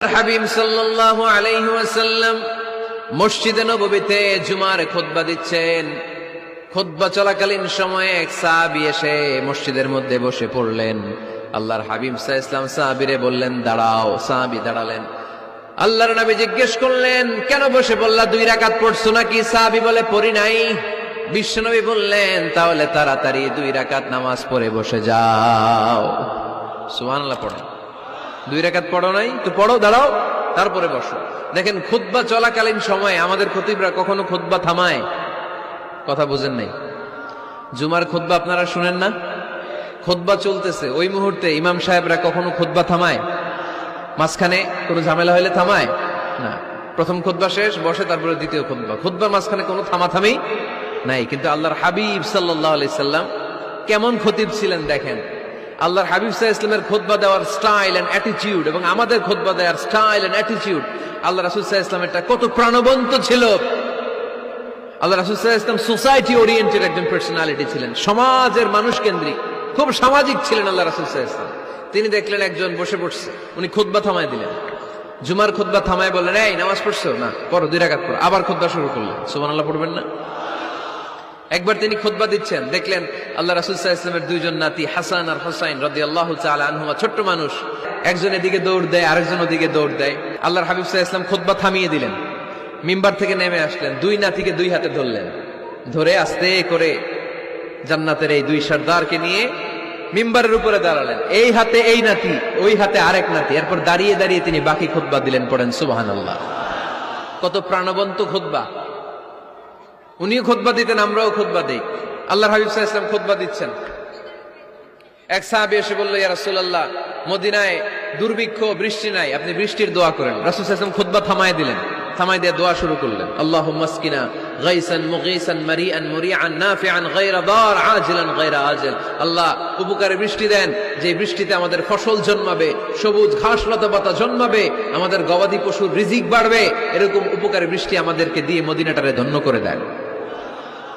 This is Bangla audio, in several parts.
হাবিব সাল্লাল্লাহু আলাইহি মসজিদে নববীতে জুমার খুতবা দিচ্ছেন। খুতবা চলাকালীন সময়ে এক সাহাবী এসে মসজিদের মধ্যে বসে পড়লেন। আল্লাহর হাবিব সাহ সাহাবিরে বললেন, দাঁড়াও। সাহাবী দাঁড়ালেন। আল্লাহর নবী জিজ্ঞেস করলেন, কেন বসে বললা দুই রাকাত পড়ছো নাকি? সাহাবী বলে, পড়ি নাই। বিশ্বনবী বললেন, তাহলে তাড়াতাড়ি দুই রাকাত নামাজ পড়ে বসে যাও। সুবহানাল্লাহ পড়ো দুই রেখাত পড়ো নাই তো পড়ো, দাঁড়াও, তারপরে বসো। দেখেন, খুতবা চলাকালীন সময় আমাদের খতিবরা কখনো খুতবা থামায়। কথা বুঝেন নাই? জুমার খুতবা আপনারা শুনেন না? খুতবা চলতেছে, ওই মুহূর্তে ইমাম সাহেবরা কখনো খুতবা থামায়? মাঝখানে কোনো ঝামেলা হলে থামায়? না। প্রথম খুতবা শেষ, বসে, তারপরে দ্বিতীয় খুতবা। খুতবার মাঝখানে কোনো থামাথামি নাই, কিন্তু আল্লাহর হাবিব সাল্লাহ আলি সাল্লাম কেমন খতিব ছিলেন দেখেন? আল্লাহর হাবিব সাহা ইসলামের খোদবা দেওয়ার স্টাইল অ্যান্ড অ্যাটিটিউড এবং আমাদের খোদবা দেওয়ার স্টাইল অ্যান্ড অ্যাটিটিউড আল্লাহ রাসুল সাহা ইসলামেরটা কত প্রাণবন্ত ছিল। আল্লাহ রাসুল সাহা ইসলাম সোসাইটি ওরিয়েন্টেড একজন পার্সোনালিটি ছিলেন, সমাজের মানুষ কেন্দ্রিক, খুব সামাজিক ছিলেন আল্লাহ রাসুল সাহা ইসলাম তিনি দেখলেন একজন বসে পড়ছে, উনি খুদবা থামায় দিলেন। জুমার খোদবা থামায় বললেন, এই, নামাজ পড়ছো? না, পড়ো, দুই পড়ো। আবার খুদবা শুরু করলেন। সুমান আল্লাহ পড়বেন না? একবার তিনি খুতবা দিচ্ছেন, দেখলেন আল্লাহ রাসুল ইসলামের দুইজন নাতি, হাসান আর হোসাইন রদি আল্লাহ আনহুমা, ছোট্ট মানুষ। একজন এদিকে দৌড় দেয়, আরেকজন ওদিকে দৌড় দেয়। আল্লাহর হাবিব সাহা ইসলাম থামিয়ে দিলেন। মিম্বার থেকে নেমে আসলেন, দুই নাতিকে দুই হাতে ধরলেন। ধরে আস্তে করে জান্নাতের এই দুই সর্দারকে নিয়ে মিম্বারের উপরে দাঁড়ালেন। এই হাতে এই নাতি, ওই হাতে আরেক নাতি। এরপর দাঁড়িয়ে দাঁড়িয়ে তিনি বাকি খুতবা দিলেন পড়েন সুবাহান আল্লাহ কত প্রাণবন্ত খুতবা। উনিও খোদবা দিতেন, আমরাও খোদবা দিই। আল্লাহর হাবিব সাহা ইসলাম খোদবা দিচ্ছেন। এক সাহাবি এসে বলল, ইয়া মদিনায় দুর্ভিক্ষ, বৃষ্টি নাই, আপনি বৃষ্টির দোয়া করেন। রাসূল ওয়াসাল্লাম খুতবা থামায় দিলেন থামাই দিয়ে দোয়া শুরু করলেন। গায়রা আজিল। আল্লাহ উপকারে বৃষ্টি দেন, যে বৃষ্টিতে আমাদের ফসল জন্মাবে, সবুজ ঘাস, লতা পাতা জন্মাবে, আমাদের গবাদি পশুর রিজিক বাড়বে, এরকম উপকারে বৃষ্টি আমাদেরকে দিয়ে মদিনাটারে ধন্য করে দেন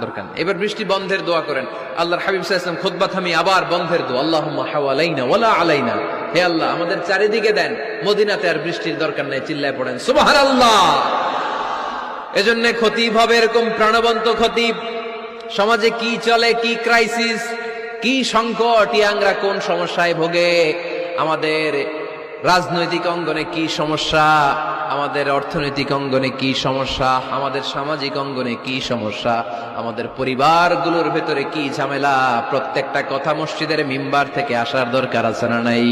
দরকার এবার বৃষ্টি বন্ধের দোয়া করেন। আল্লাহর হাবিব সাল্লাম খুতবা থামি, আবার বন্ধের দোয়া। আল্লাহ হাওয়ালাইনা ওয়ালা আলাইনা। হে আল্লাহ, আমাদের চারিদিকে দেন। মদিনাতে আর বৃষ্টির দরকার নেই, চিল্লায় পড়েন। সুবাহান আল্লাহ এজন্য খতিব হবে এরকম প্রাণবন্ত খতিব। সমাজে কি চলে, কি ক্রাইসিস কি সংকট, ইয়াংরা কোন সমস্যায় ভোগে? আমাদের রাজনৈতিক অঙ্গনে কি সমস্যা? আমাদের অর্থনৈতিক অঙ্গনে কি সমস্যা? আমাদের সামাজিক অঙ্গনে কি সমস্যা? আমাদের পরিবারগুলোর ভেতরে কি ঝামেলা? প্রত্যেকটা কথা মসজিদের মিম্বার থেকে আসার দরকার আছে না নাই?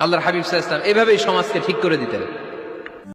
আল্লাহর হাবিব সাহা ইসলাম এভাবেই সমাজকে ঠিক করে দিতেন।